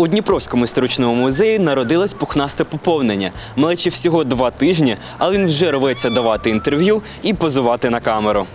У Дніпровському історичному музеї народилось пухнасте поповнення. Малечі всього два тижні, але він вже рветься давати інтерв'ю і позувати на камеру.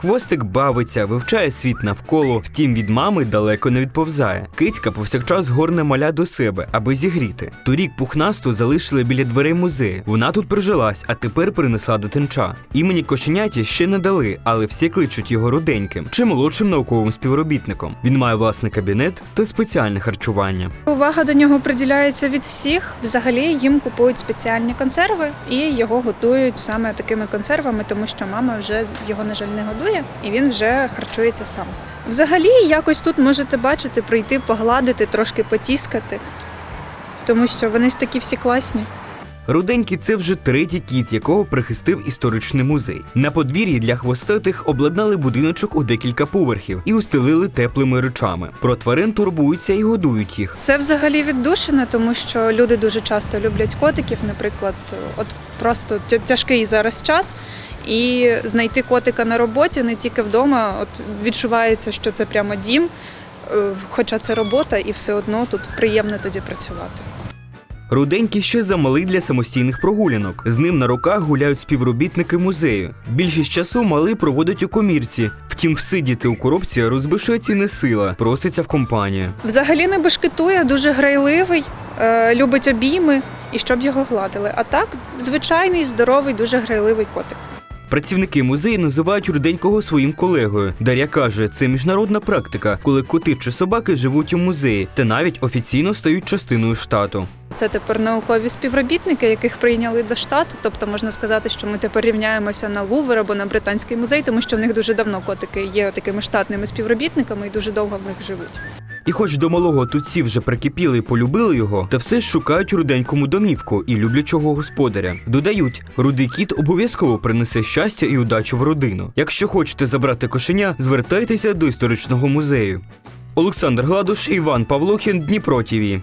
Хвостик бавиться, вивчає світ навколо, втім від мами далеко не відповзає. Кицька повсякчас горне маля до себе, аби зігріти. Торік пухнасту залишили біля дверей музею. Вона тут прижилась, а тепер принесла дитинча. Імені кошеняті ще не дали, але всі кличуть його руденьким чи молодшим науковим співробітником. Він має власний кабінет та спеціальне харчування. Увага до нього приділяється від всіх. Взагалі їм купують спеціальні консерви і його готують саме такими консервами, тому що мама вже його, на жаль, не годує, і він вже харчується сам. Взагалі, якось тут можете бачити, прийти, погладити, трошки потіскати, тому що вони ж такі всі класні. Руденький це вже третій кіт, якого прихистив історичний музей. На подвір'ї для хвостатих обладнали будиночок у декілька поверхів і устелили теплими речами. Про тварин турбуються і годують їх. Це взагалі віддушина, тому що люди дуже часто люблять котиків. Наприклад, от просто тяжкий зараз час, і знайти котика на роботі не тільки вдома. От відчувається, що це прямо дім, е, хоча це робота, і все одно тут приємно тоді працювати. Руденький ще замалий для самостійних прогулянок. З ним на руках гуляють співробітники музею. Більшість часу малий проводить у комірці. Втім, всидіти у коробці розбишеться не сила, проситься в компанію. Взагалі не бешкетує, дуже грайливий, е, любить обійми і щоб його гладили. А так, звичайний, здоровий, дуже грайливий котик. Працівники музею називають руденького своїм колегою. Дар'я каже, це міжнародна практика, коли коти чи собаки живуть у музеї та навіть офіційно стають частиною штату. Це тепер наукові співробітники, яких прийняли до штату. Тобто можна сказати, що ми тепер рівняємося на Лувр або на Британський музей, тому що в них дуже давно котики є такими штатними співробітниками і дуже довго в них живуть. І хоч до малого тут всі вже прикипіли і полюбили його, та все ж шукають руденькому домівку і люблячого господаря. Додають, рудий кіт обов'язково принесе щастя і удачу в родину. Якщо хочете забрати кошеня, звертайтеся до історичного музею. Олександр Гладуш, Іван Павлохін, Дніпро ТІВІ.